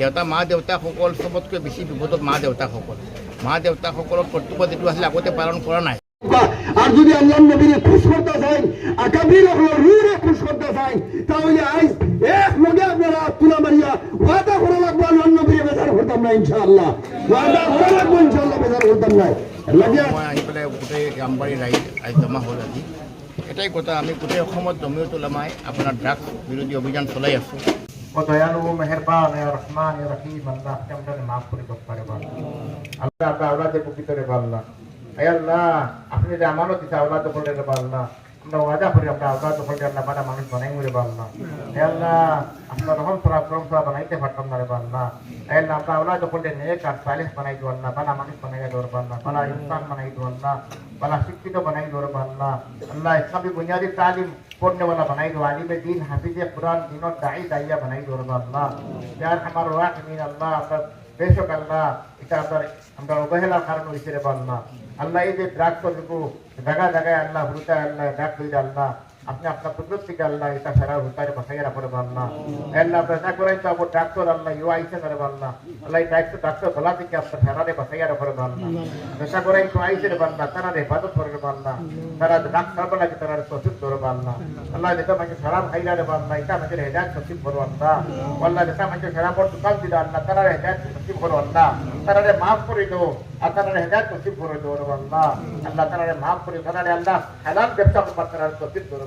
দেউতা মা দেউতাসকল চবতকৈ বেছি বিপদত মা দেউতাসকল। মা দেউতাসকলৰ কৰ্তব্য যিটো আছিলে আগতে পালন কৰা নাই। আর যদি আল্লাহ নবীরে খুশ করতে চাই আকাবির রুরে খুশ করতে চাই তাহলে আজ এক লগে আপনারা তুলা মারিয়া ওয়াদা করা লাগবো আল্লাহ নবীরে বেজার করতাম না ইনশাআল্লাহ। ওয়াদা করা লাগবো ইনশাআল্লাহ বেজার করতাম না লাগে মই আহি পেলাই গোটেই আমবাৰী ৰাইজ আজি জমা হ'ল আজি। এটাই কথা আমি গোটেই অসমত জমিয়ত ওলামাই আপোনাৰ ড্ৰাগছ বিৰোধী অভিযান চলাই আছোঁ। ও দয়ালু মেহরবান এ রহমান এ রহিম আল্লাহ কেমন মাফ করে পারে বাবা আল্লাহ আপনার আওলাদের প্রকৃত রে আল্লাহ আপনি যে আমানত দিতে আওলাদ বলে রে இந்த உலக அப்படி அப்படி அவகாசம் பண்ணி அந்த மாதிரி மனசு துணைங்க இருப்பாருன்னா எல்லாம் அந்த ரகம் சுரா புறம் சுரா பனைத்து பட்டம் இருப்பாருன்னா எல்லாம் அப்படி அவகாசம் பண்ணி நேக்க சாலிஸ் பண்ணிட்டு வரலாம் பல மனசு பண்ணிட்டு வருவாருன்னா பல இன்சான் பண்ணிட்டு வரலாம் பல சிக்கிட்டு பண்ணிட்டு வருவாருன்னா எல்லாம் இஸ்லாமி புனியாதி தாலீம் போடने वाला बनाई वाली में दीन हाफिज कुरान दिनों दाई दाइया बनाई दो अल्लाह यार हमारा वाह अमीन अल्लाह বেশক আল্লাহ এটা আপনার, আমরা অবহেলার কারণ হয়েছে রে আল্লাহ এই যে ড্রাগ করব জায়গা জায়গায় আল্লাহ হুরুতা আল্লাহ ড্রাগ করে আল্লাহ। আপনি আপনার কুদরত থেকে আল্লাহ এটা সারা হুতারে বাসাই রাখো রে আল্লাহ আল্লাহ আপনার না করেন তো আপনার ডাক্তার আল্লাহ ইউ আইসে রে আল্লাহ আল্লাহ ডাক্তার ডাক্তার বলা থেকে আপনার সারারে বাসাই রাখো রে আল্লাহ নেশা করেন তো আইসে রে আল্লাহ তারা হেফাজত করে আল্লাহ তারা ডাক্তার বলা কি তারা সচিব করো আল্লাহ আল্লাহ যেটা মানে সারাম খাইলা রে আল্লাহ এটা মানে হেদায়ত সচিব করো আল্লাহ আল্লাহ যেটা মানে সারাম পর দোকান দিলা, আল্লাহ তারা হেদায়ত সচিব করো আল্লাহ তারা মাফ করে দো আর তারা হেদায়ত সচিব করে দো আল্লাহ আল্লাহ তারা মাফ করে তারা আল্লাহ হালাল ব্যবসা করবার তারা সচিব করো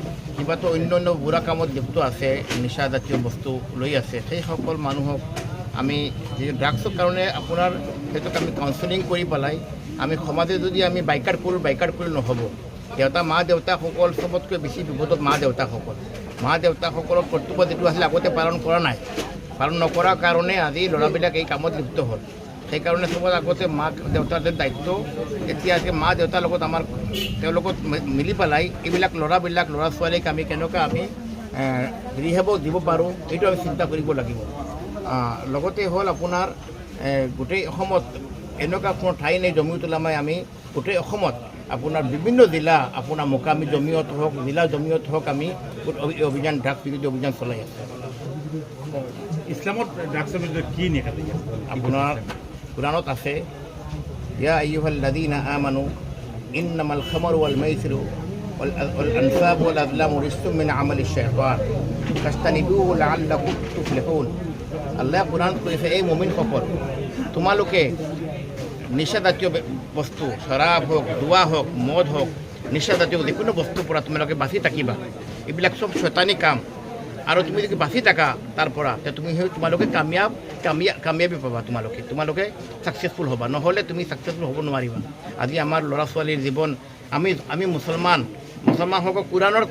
কিবাতো অন্য অন্য বুঢ়া কামত লিপ্ত আছে নিচাজাতীয় বস্তু লৈ আছে সেইসকল মানুহক আমি যি ড্ৰাগছৰ কাৰণে আপোনাৰ সেইটোক আমি কাউন্সেলিং কৰি পেলাই, আমি সমাজে যদি আমি বাইকাৰ কৰোঁ বাইকাৰ কৰি নহ'ব। দেউতা, মা দেউতাসকল চবতকৈ বেছি বিপদত মা দেউতাসকল মা দেউতাসকলৰ কৰ্তব্য যিটো আছিলে আগতে পালন কৰা নাই। পালন নকৰাৰ কাৰণে আজি ল'ৰাবিলাক এই কামত লিপ্ত হ'ল। সেইকাৰণে চবত আগতে মাক দেউতাৰ দায়িত্ব। এতিয়া যে মা দেউতাৰ লগত আমাৰ তেওঁলোকত মি- মিলি পেলাই এইবিলাক ল'ৰাবিলাক ল'ৰা ছোৱালীক আমি কেনেকৈ আমি ৰিহেব দিব পাৰোঁ সেইটো আমি চিন্তা কৰিব লাগিব। লগতে হ'ল আপোনাৰ গোটেই অসমত এনেকুৱা কোনো ঠাই নাই জমিয়ত ওলামাই আমি গোটেই অসমত আপোনাৰ বিভিন্ন জিলা আপোনাৰ মোকামি জমিয়ত হওক জিলা জমিয়ত হওক আমি অভিযান ড্ৰাগ বিৰোধী অভিযান চলাই আছোঁ। ইছলামত ড্ৰাগছৰ বিৰুদ্ধে কি নিষেধ আপোনাৰ কোরআনত আছে, ইয়া আইয়ুহাল্লাযীনা আমানু, ইন্নামাল খামারু ওয়াল মাইসিরু ওয়াল আযলামু রিজসুম মিন আমালিশ শাইতান ফাস্তানিবুহু লাআল্লাকুম তুফলিহুন। আল্লাহ কোরআন কৈছে এই মুমিনসকল তোমালোকে নিচাজাতীয় বে- বস্তু শৰাব হওক জোৱা হওক মদ হওক নিচাজাতীয় যিকোনো বস্তুৰ পৰা তোমালোকে বাচি থাকিবা। এইবিলাক চব শৈতানী কাম। আৰু তুমি যদি বাচি থাকা তাৰ পৰা, তে তুমি সেই তোমালোকে কামিয়াব, কামিয়া, কামিয়াবি পাবা তোমালোকে। তোমালোকে ছাকচেছফুল হ'বা। নহ'লে তুমি ছাকচেছফুল হ'ব নোৱাৰিবা। আজি আমাৰ ল'ৰা ছোৱালীৰ জীৱন, আমি আমি মুছলমান মুছলমানসকল কোৰাণৰ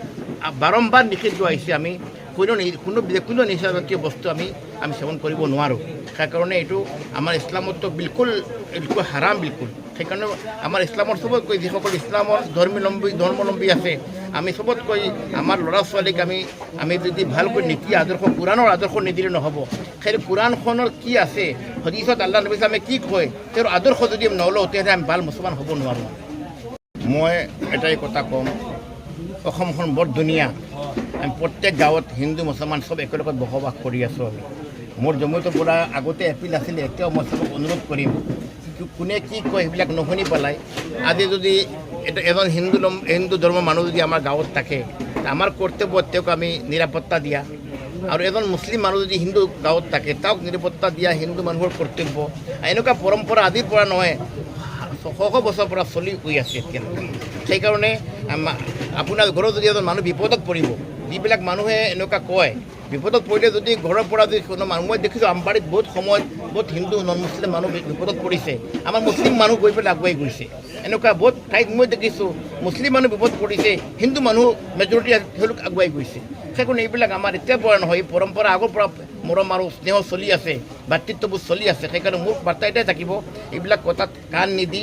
বাৰম্বাৰ নিষিদ্ধ আহিছে আমি। কোনো কোনো কোনো নিচাজাতীয় বস্তু আমি আমি সেৱন কৰিব নোৱাৰোঁ। সেইকাৰণে এইটো আমাৰ ইছলামততো বিলকুল বিলকুল হাৰাম বিলকুল। সেইকাৰণে আমাৰ ইছলামৰ চবতকৈ যিসকল ইছলামৰ ধৰ্মীলম্বী, ধৰ্মলম্বী আছে আমি চবতকৈ আমাৰ ল'ৰা ছোৱালীক আমি আমি যদি ভালকৈ নীতি আদৰ্শ, কোৰাণৰ আদৰ্শ নিদিলে নহ'ব। সেই কোৰাণখনৰ কি আছে? হদিছত আল্লাহ নবী আমি কি কয়? তেওঁৰ আদৰ্শ যদি আমি নলওঁ তেতিয়াহ'লে আমি ভালো মুছলমান হ'ব নোৱাৰোঁ। মই এটাই কথা ক'ম, অসমখন বৰ ধুনীয়া। আমি প্ৰত্যেক গাঁৱত হিন্দু, মুছলমান চব একেলগত বসবাস কৰি আছোঁ আমি। মোৰ জমিয়তৰ পৰা আগতে এপিল আছিলে, এতিয়াও মই চবক অনুৰোধ কৰিম। কি- কোনে কি কয় সেইবিলাক নুশুনি পেলাই। আজি যদি এটা এজন হিন্দু হিন্দু ধৰ্মৰ মানুহ যদি আমাৰ গাঁৱত থাকে আমাৰ কৰ্তব্য তেওঁক আমি নিৰাপত্তা দিয়া। আৰু এজন মুছলিম মানুহ যদি হিন্দু গাঁৱত থাকে তেওঁক নিৰাপত্তা দিয়া হিন্দু মানুহৰ কৰ্তব্য। এনেকুৱা পৰম্পৰা আদিৰ পৰা নহয়, শ বছৰৰ পৰা চলি গৈ আছে এতিয়ালৈকে। সেইকাৰণে আপোনাৰ ঘৰত যদি এজন মানুহ বিপদত পৰিব, যিবিলাক মানুহে এনেকুৱা কয়, বিপদত পৰিলে যদি ঘৰৰ পৰা যদি মই দেখিছোঁ, আমবাৰীত বহুত সময়ত বহুত হিন্দু নন মুছলিম মানুহ বিপদত পৰিছে। আমাৰ মুছলিম মানুহ গৈ পেলাই আগুৱাই গৈছে। এনেকুৱা বহুত ঠাইত মই দেখিছোঁ, মুছলিম মানুহ বিপদ পৰিছে, হিন্দু মানুহ মেজৰিটি তেওঁলোক আগুৱাই গৈছে। সেইকাৰণে এইবিলাক আমাৰ এতিয়াৰ পৰা নহয়, এই পৰম্পৰা আগৰ পৰা মৰম আৰু স্নেহ চলি আছে, ভাতৃত্ববোধ চলি আছে। সেইকাৰণে মোৰ বাৰ্তা এটাই থাকিব, এইবিলাক কথাত কাণ নিদি,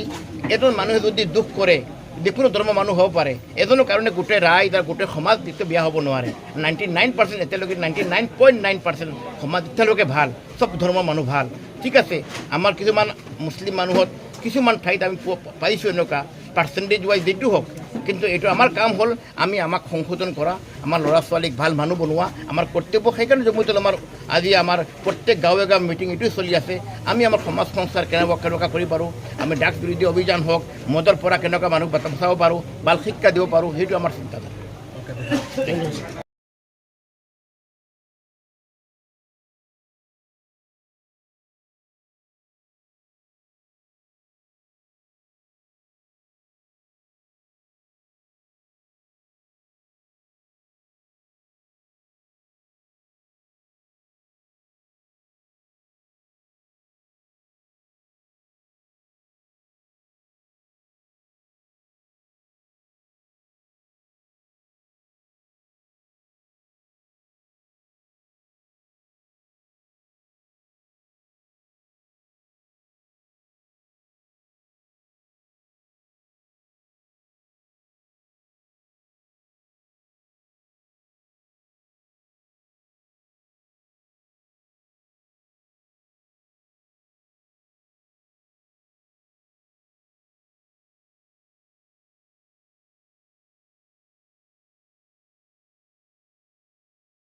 এজন মানুহে যদি দুখ কৰে যিকোনো ধৰ্মৰ মানুহ হ'ব পাৰে। এজনৰ কাৰণে গোটেই ৰাইজ আৰু গোটেই সমাজ দিশটো বিয়া হ'ব নোৱাৰে। নাইণ্টি নাইন পাৰ্চেণ্ট এতিয়ালৈকে ninety nine point nine percent সমাজ এতিয়ালৈকে ভালো। চব ধৰ্মৰ মানুহ ভালো। ঠিক আছে, আমাৰ কিছুমান মুছলিম মানুহত কিছুমান ঠাইত আমি পাইছোঁ এনেকুৱা। পাৰ্চেণ্টেজ ওয়াইজ যিটো হওক কিন্তু এইটো আমাৰ কাম হ'ল আমি আমাক সংশোধন কৰা আমাৰ ল'ৰা ছোৱালীক ভালো মানুহ বনোৱা আমাৰ কৰ্তব্য সেইকাৰণে জম্মুত আমাৰ আজি আমাৰ প্ৰত্যেক গাঁৱে গাঁৱে মিটিং এইটোৱে চলি আছে। আমি আমাৰ সমাজ সংস্কাৰ কেনেকুৱা কেনেকুৱা কৰি পাৰোঁ আমি ডাক বিৰোধী অভিযান হওক মদৰ পৰা কেনেকুৱা মানুহ বচাব পাৰোঁ ভালো শিক্ষা দিব পাৰোঁ সেইটো আমাৰ চিন্তাধাৰা।